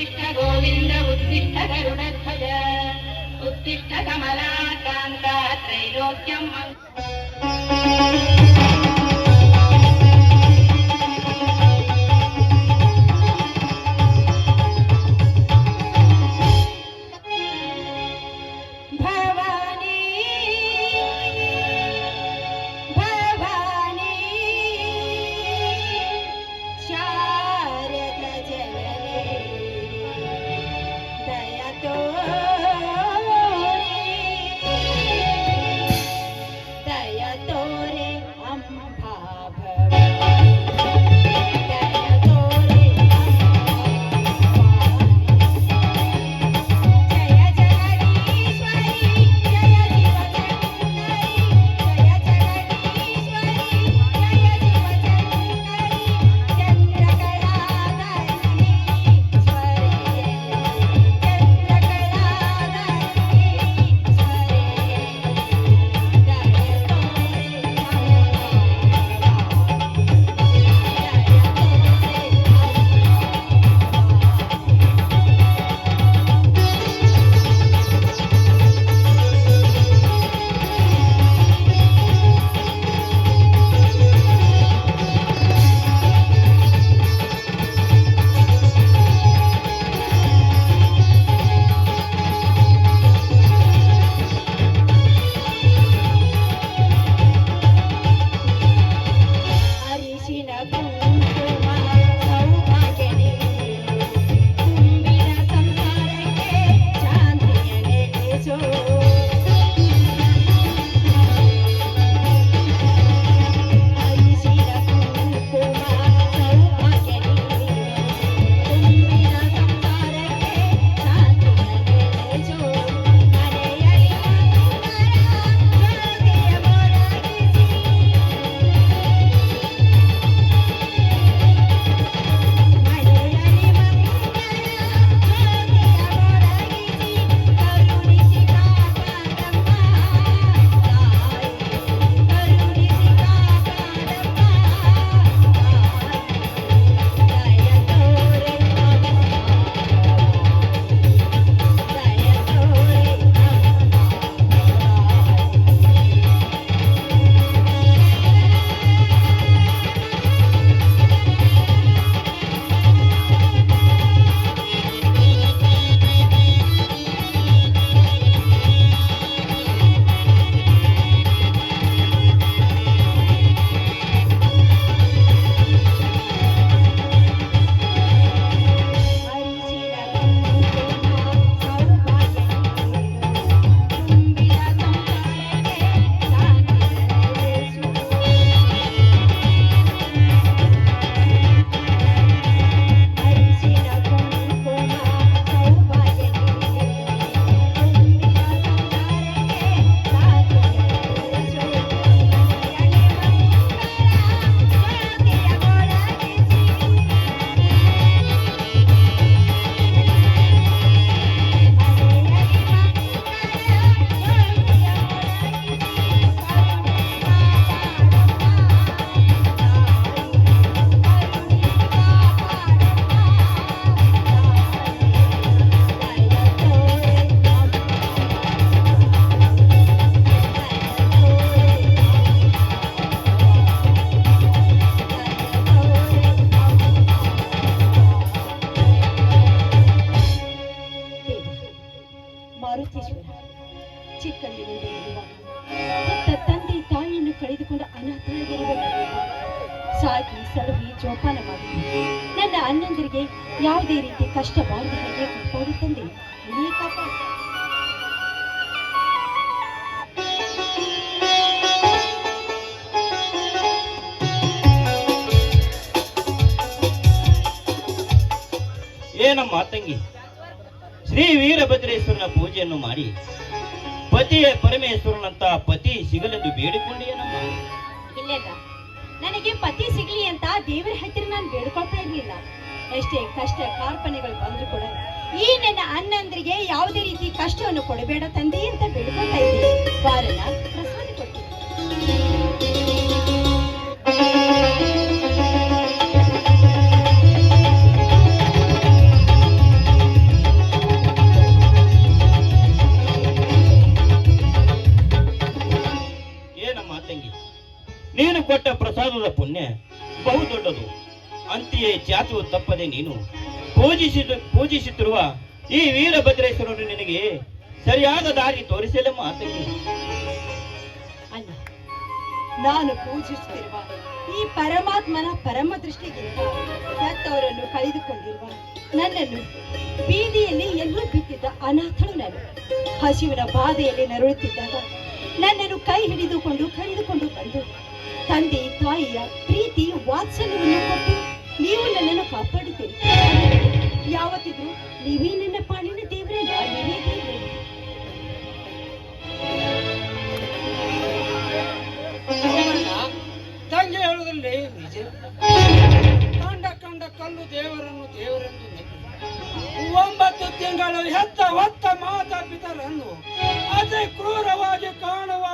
उत्तिष्ठ गोविन्द उत्तिष्ठ गरुडध्वज उत्तिष्ठ कमलाकान्ता त्रैलोक्यम् ರಂಡಿ ಏನಮ್ಮ ತಂಗಿ? ಶ್ರೀ ವೀರಭದ್ರೇಶ್ವರನ ಪೂಜೆಯನ್ನು ಮಾಡಿ. ಪತಿಯ ಪರಮೇಶ್ವರನಂತ ಪತಿ ಸಿಗಲೆಂದು ಬೇಡಿಕೊಂಡೇನಮ್ಮ ಇಲ್ಲೇಗ ನನಗೆ ಪತಿ ಸಿಗಲಿ ಅಂತ ದೇವರ ಹತ್ತಿರ ನಾನು ಬೇಡ್ಕೊಳ್ತಾ ಇರಲಿಲ್ಲ. ಎಷ್ಟೇ ಕಷ್ಟ ಕಾರ್ಪಣೆಗಳು ಬಂದ್ರು ಕೂಡ ಈ ನನ್ನ ಅಣ್ಣಂದ್ರಿಗೆ ಯಾವುದೇ ರೀತಿ ಕಷ್ಟವನ್ನು ಕೊಡಬೇಡ ತಂದೆ ಅಂತ ಬೇಡ್ಕೊಳ್ತಾ ಇದ್ದೀನಿ ವಾರನ ಏನಮ್ಮ ತಂಗಿ? ನೀನು ಕೊಟ್ಟ ಪ್ರಸಾದದ ಪುಣ್ಯ ಬಹು ದೊಡ್ಡದು. ಅಂತೆಯೇ ಜಾತು ತಪ್ಪದೆ ನೀನು ಪೂಜಿಸಿದ ಪೂಜಿಸುತ್ತಿರುವ ಈ ವೀರಭದ್ರೇಶ್ವರನು ನಿನಗೆ ಸರಿಯಾದ ದಾರಿ ತೋರಿಸಲೇ ಮಾತಕ್ಕೆ ನಾನು ಪೂಜಿಸುತ್ತಿರುವ ಈ ಪರಮಾತ್ಮನ ಪರಮ ದೃಷ್ಟಿಗಿಂತ ಸತ್ತವರನ್ನು ಕಳೆದುಕೊಂಡಿರುವ ನನ್ನನ್ನು ಬೀದಿಯಲ್ಲಿ ಎಲ್ಲೂ ಬಿದ್ದಿದ್ದ ಅನಾಥಳು ನಾನು. ಹಸಿವಿನ ಬಾಧೆಯಲ್ಲಿ ನರಳುತ್ತಿದ್ದಾಗ ನನ್ನನ್ನು ಕೈ ಹಿಡಿದುಕೊಂಡು ಕರೆದುಕೊಂಡು ಬಂದು ತಂದೆ ತಾಯಿಯ ಪ್ರೀತಿ ವಾತ್ಸಲ್ಯವನ್ನು ಕೊಟ್ಟು ನೀವು ನನ್ನನ್ನು ಕಾಪಾಡಿದ್ದೀರಿ. ಯಾವತ್ತಿದ್ರು ನೀವೇ ನನ್ನ ಪಾಲಿನ ದೇವರೇ. ದೇವರೇ ತಂಗಿ ಹೇಳುದ್ರಲ್ಲಿ ನಿಜ. ಕಂಡ ಕಂಡ ಕಲ್ಲು ದೇವರನ್ನು ದೇವರನ್ನು ಒಂಬತ್ತು ತಿಂಗಳು ಹೆತ್ತ ಹೊತ್ತ ಮಾತಾ ಪಿತರನ್ನು ಅದೇ ಕ್ರೂರವಾಗಿ ಕಾಣುವ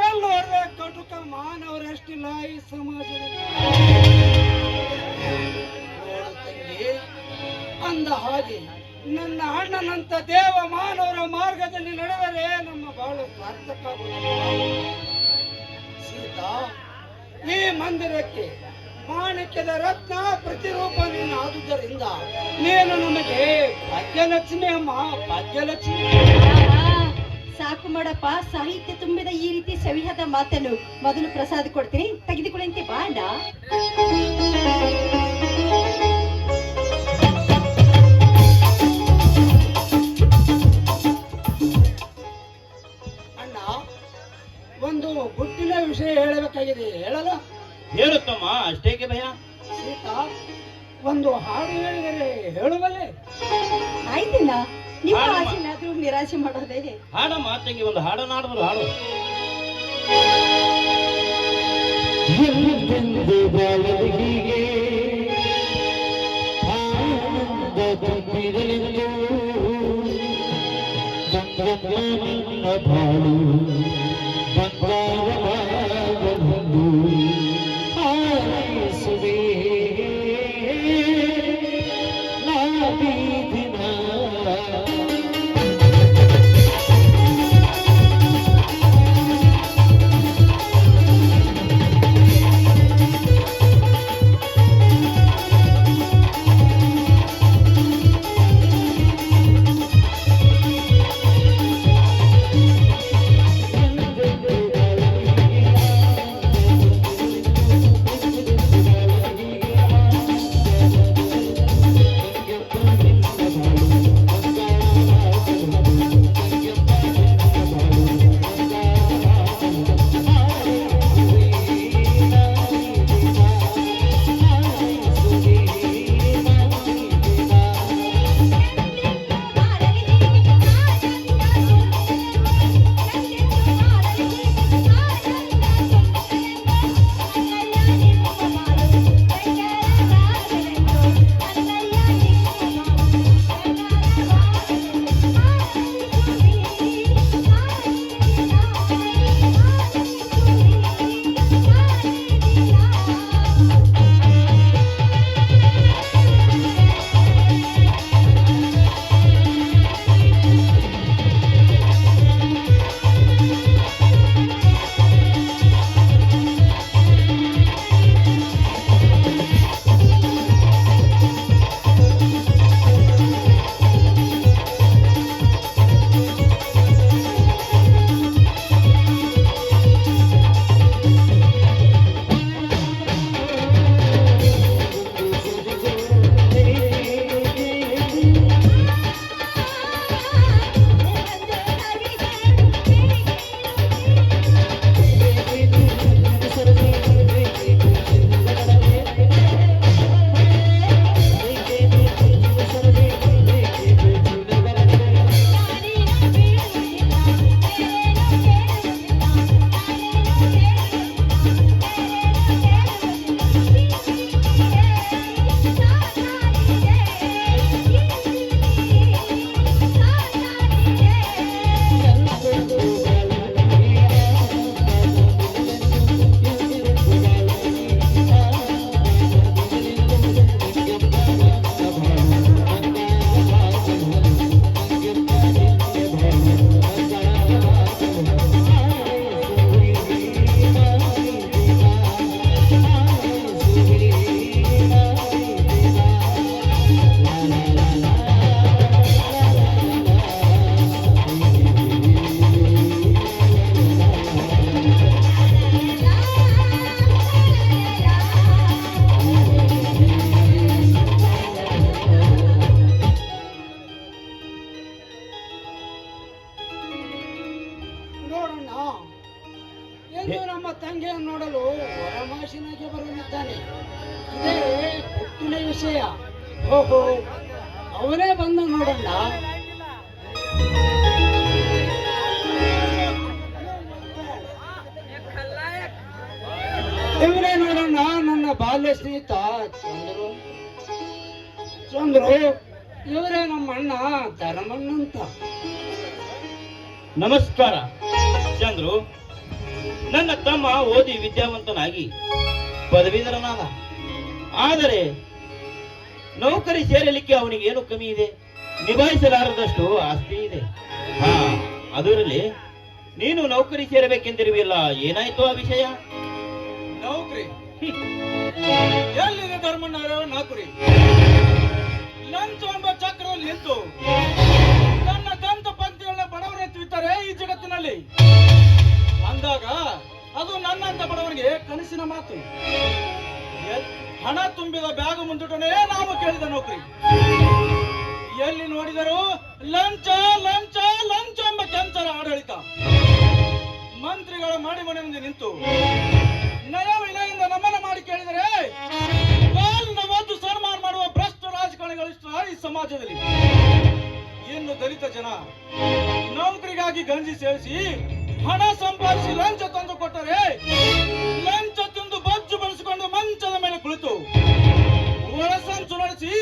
ಕಲ್ಲು ಕಟುಕ ಮಾನವರಷ್ಟಿಲ್ಲ ಈ ಸಮಾಜದಲ್ಲಿ. ಅಂದ ಹಾಗೆ. ನನ್ನ ಅಣ್ಣನಂತ ದೇವ ಮಾನವರ ಮಾರ್ಗದಲ್ಲಿ ನಡೆದರೆ ನಮ್ಮ ಬಾಳು ಸಾರ್ಥಕ ಸೀತಾ, ಈ ಮಂದಿರಕ್ಕೆ ಮಾಣಿಕ್ಯದ ರತ್ನ ಪ್ರತಿರೂಪ ನೀನು ಆದುದರಿಂದ ನೀನು ನಮಗೆ ಭಾಗ್ಯಲಕ್ಷ್ಮಿ ಅಮ್ಮ, ಭಾಗ್ಯಲಕ್ಷ್ಮಿ. ಸಾಕು ಮಾಡಪ್ಪ. ಸಾಹಿತ್ಯ ತುಂಬಿದ ಈ ರೀತಿ ಸವಿಹದ ಮಾತನ್ನು ಮೊದಲು ಪ್ರಸಾದ ಕೊಡ್ತೀನಿ. ತೆಗೆದುಕೊಳ್ಳಂತೆ ಬಾ ಗುಟ್ಟಿನ ವಿಷಯ ಹೇಳಬೇಕಾಗಿದೆ. ಹೇಳಲ್ಲ? ಹೇಳುತ್ತಮ್ಮ ಅಷ್ಟೇಕೆ ಭಯ? ಸೀತಾ ಒಂದು ಹಾಡು ಹೇಳಿದರೆ ಹೇಳುವಲ್ಲೇ? ಆಯ್ತಿಲ್ಲ. ನೀವು ಹಾಡಮ್ಮ. ಆಸೆನಾದ್ರೂ ನಿರಾಶೆ ಮಾಡೋದೇ ಹಾಡ ತಂಗಿ ಒಂದು ಹಾಡು. ಎಲ್ಲೆಂದು ಬಾಳಲಿಗೆ ಆನಂದ ತುಂಬಿದಲೆಂದು ಗಂಗಮ್ಮ ನಿನ್ನ ಬಾಳು. ಸ್ನೇಹಿತ ಚಂದ್ರು. ಚಂದ್ರು ಇವರೇ ನಮ್ಮ ಅಣ್ಣ ಧರ್ಮಣ್ಣಂತ. ನಮಸ್ಕಾರ ಚಂದ್ರು. ನನ್ನ ತಮ್ಮ ಓದಿ ವಿದ್ಯಾವಂತನಾಗಿ ಪದವೀಧರನಾದ. ಆದರೆ ನೌಕರಿ ಸೇರಲಿಕ್ಕೆ ಅವನಿಗೆ ಏನು ಕಮ್ಮಿ ಇದೆ? ನಿಭಾಯಿಸಲಾರದಷ್ಟು ಆಸ್ತಿ ಇದೆ. ಹಾ ಅದರಲ್ಲಿ ನೀನು ನೌಕರಿ ಸೇರಬೇಕೆಂದಿರುವಿಲ್ಲ ಏನಾಯ್ತು ಆ ವಿಷಯ? ನೌಕರಿ. ಎಲ್ಲಿದೆ ಧರ್ಮನಾರಾಯಣ ನೌಕರಿ ಲಂಚ ಎಂಬ ಚಕ್ರದಲ್ಲಿ ನಿಂತು ತನ್ನ ದಂತ ಪಂಕ್ತಿಗಳನ್ನ ಬಡವರೇ ತಿಂತಾರೆ ಈ ಜಗತ್ತಿನಲ್ಲಿ. ಅಂದಾಗ ಅದು ನನ್ನಂತ ಬಡವರಿಗೆ ಕನಸಿನ ಮಾತು. ಹಣ ತುಂಬಿದ ಬ್ಯಾಗ್ ಮುಂದಿಟ್ಟನೇ ನಾವು ಕೇಳಿದ ನೌಕರಿ. ಎಲ್ಲಿ ನೋಡಿದರು ಲಂಚ ಲಂಚ ಲಂಚ ಎಂಬ ಕೆಂಚರ ಆಡಳಿತ. ಮಂತ್ರಿಗಳ ಮಾಡಿ ಮನೆ ಮುಂದೆ ನಿಂತು ನಯ ವಿನಯಿಂದ ನಮನ ಮಾಡಿ ಕೇಳಿದರೆ ಒದ್ದು ಸನ್ಮಾನ ಮಾಡುವ ಭ್ರಷ್ಟ ರಾಜಕಾರಣಿಗಳಿಷ್ಟ ಈ ಸಮಾಜದಲ್ಲಿ. ಇನ್ನು ದಲಿತ ಜನ ನೌಕರಿಗಾಗಿ ಗಂಜಿ ಸೇವಿಸಿ ಹಣ ಸಂಪಾದಿಸಿ ಲಂಚ ತಂದು ಕೊಟ್ಟರೆ, ಲಂಚ ತಿಂದು ಬಜ್ಜು ಬಳಸಿಕೊಂಡು ಮಂಚದ ಮೇಲೆ ಕುಳಿತು. ಒಳಸಂಚು ನಡೆಸಿ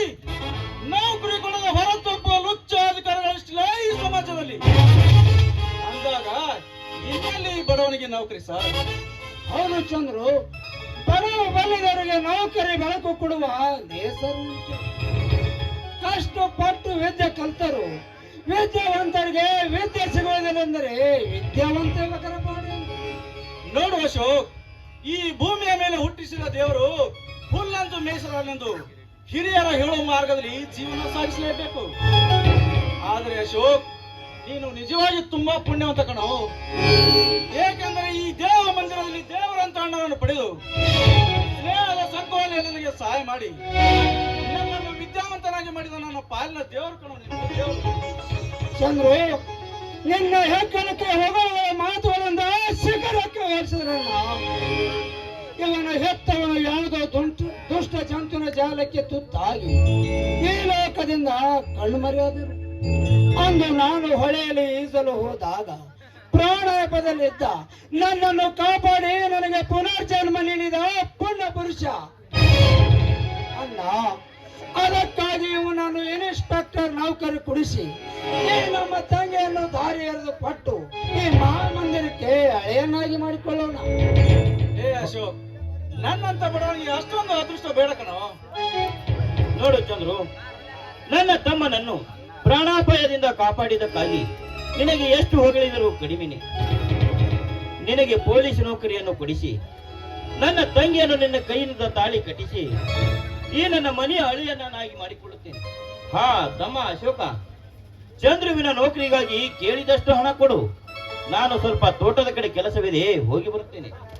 ನೌಕರಿ ಕೊಡದ ಹೊರತಪ್ಪುವ ಲುಚ್ಚ ಅಧಿಕಾರಿಗಳಿಷ್ಟಿಲ್ಲ ಈ ಸಮಾಜದಲ್ಲಿ. ಅಂದಾಗ ಇನ್ನೆಲ್ಲಿ ಬಡವನಿಗೆ ನೌಕರಿ ಸರ್ ಅವನು ಚಂದ್ರು ಬಡವ ಬಲ್ಲಿದವರಿಗೆ ನೌಕರಿ ಬೆಳಕು ಕೊಡುವ ನೇಸರು ಕಷ್ಟಪಟ್ಟು ವಿದ್ಯೆ ಕಲ್ತರು. ವಿದ್ಯಾವಂತರಿಗೆ ವಿದ್ಯೆ ಸಿಗುವುದೇನೆಂದರೆ ವಿದ್ಯಾವಂತ ಯುವಕರ ಪಾಡು ನೋಡು ಅಶೋಕ್, ಈ ಭೂಮಿಯ ಮೇಲೆ ಹುಟ್ಟಿಸಿದ ದೇವರು ಹುಲ್ಲಂದು ಮೇಸರಲ್ಲೆಂದು ಹಿರಿಯರ ಹೇಳುವ ಮಾರ್ಗದಲ್ಲಿ ಜೀವನ ಸಾಗಿಸಲೇಬೇಕು. ಆದರೆ ಅಶೋಕ್, ನೀನು ನಿಜವಾಗಿ ತುಂಬಾ ಪುಣ್ಯವಂತ ಕಣೋ. ಏಕೆಂದರೆ ಈ ದೇವ ಮಂದಿರದಲ್ಲಿ ಅಣ್ಣನನ್ನು ಪಡೆದು ಸ್ನೇಹದ ಸಂಕೋಲೆ ನನಗೆ ಸಹಾಯ ಮಾಡಿ. ನನ್ನನ್ನು ವಿದ್ಯಾವಂತನಾಗಿ ಮಾಡಿದ ನನ್ನ ಪಾಲಿನ ದೇವರು ಚಂದ್ರು, ನಿನ್ನ ಹೆಗ್ಗಳಕ್ಕೆ ಹೋಗುವ ಮಾತುಗಳಿಂದ ಶಿಖರಕ್ಕೆ ಏರಿಸಿದ್ರಲ್ಲ. ಇವನ ಹೆತ್ತವನು ಯಾವುದೋ ದುಂಟು, ದುಷ್ಟ ಜಂತುನ ಜಾಲಕ್ಕೆ ತುತ್ತಾಗಿ ಈ ಲೋಕದಿಂದ ಕಣ್ಮರೆಯಾದರು. ಅಂದು ನಾನು ಹೊಳೆಯಲ್ಲಿ ಈಜಲು ಹೋದಾಗ ಪ್ರಾಣಾಯಪದಲ್ಲಿದ್ದ ನನ್ನನ್ನು ಕಾಪಾಡಿ ನನಗೆ ಪುನರ್ಜನ್ಮ ನೀಡಿದ ಪುಣ್ಯ ಪುರುಷ. ಅಲ್ಲ ಅದಕ್ಕಾಗಿ ನಾನು ಇನ್ಸ್ಪೆಕ್ಟರ್ ನೌಕರಿ ಕುಡಿಸಿ ನಮ್ಮ ತಂಗಿಯನ್ನು ದಾರಿ ಎರೆದು ಪಟ್ಟು, ಈ ಮಹಾಮಂದಿರಕ್ಕೆ ಹಳೆಯನ್ನಾಗಿ ಮಾಡಿಕೊಳ್ಳೋಣ. ಏ ಅಶೋಕ್, ನನ್ನಂತ ಬಡವನಿಗೆ ಅಷ್ಟೊಂದು ಅದೃಷ್ಟ ಬೇಡ ಕಣೋ. ನೋಡು ಚಂದ್ರು, ನನ್ನ ತಮ್ಮನನ್ನು ಪ್ರಾಣಾಪಾಯದಿಂದ ಕಾಪಾಡಿದಕ್ಕಾಗಿ ನಿನಗೆ ಎಷ್ಟು ಹೊಗಳಿದರೂ ಕಡಿಮೆನೆ. ನಿನಗೆ ಪೊಲೀಸ್ ನೌಕರಿಯನ್ನು ಕೊಡಿಸಿ, ನನ್ನ ತಂಗಿಯನ್ನು ನಿನ್ನ ಕೈಯಿಂದ ತಾಳಿ ಕಟ್ಟಿಸಿ, ಈ ನನ್ನ ಮನೆಯ ಅಳಿಯನ್ನಾಗಿ ಮಾಡಿಕೊಳ್ಳುತ್ತೇನೆ. ಹಾ, ತಮ್ಮ ಅಶೋಕ, ಚಂದ್ರುವಿನ ನೌಕರಿಗಾಗಿ ಕೇಳಿದಷ್ಟು ಹಣ ಕೊಡು. ನಾನು ಸ್ವಲ್ಪ ತೋಟದ ಕಡೆ ಕೆಲಸವಿದೆ, ಹೋಗಿ ಬರುತ್ತೇನೆ.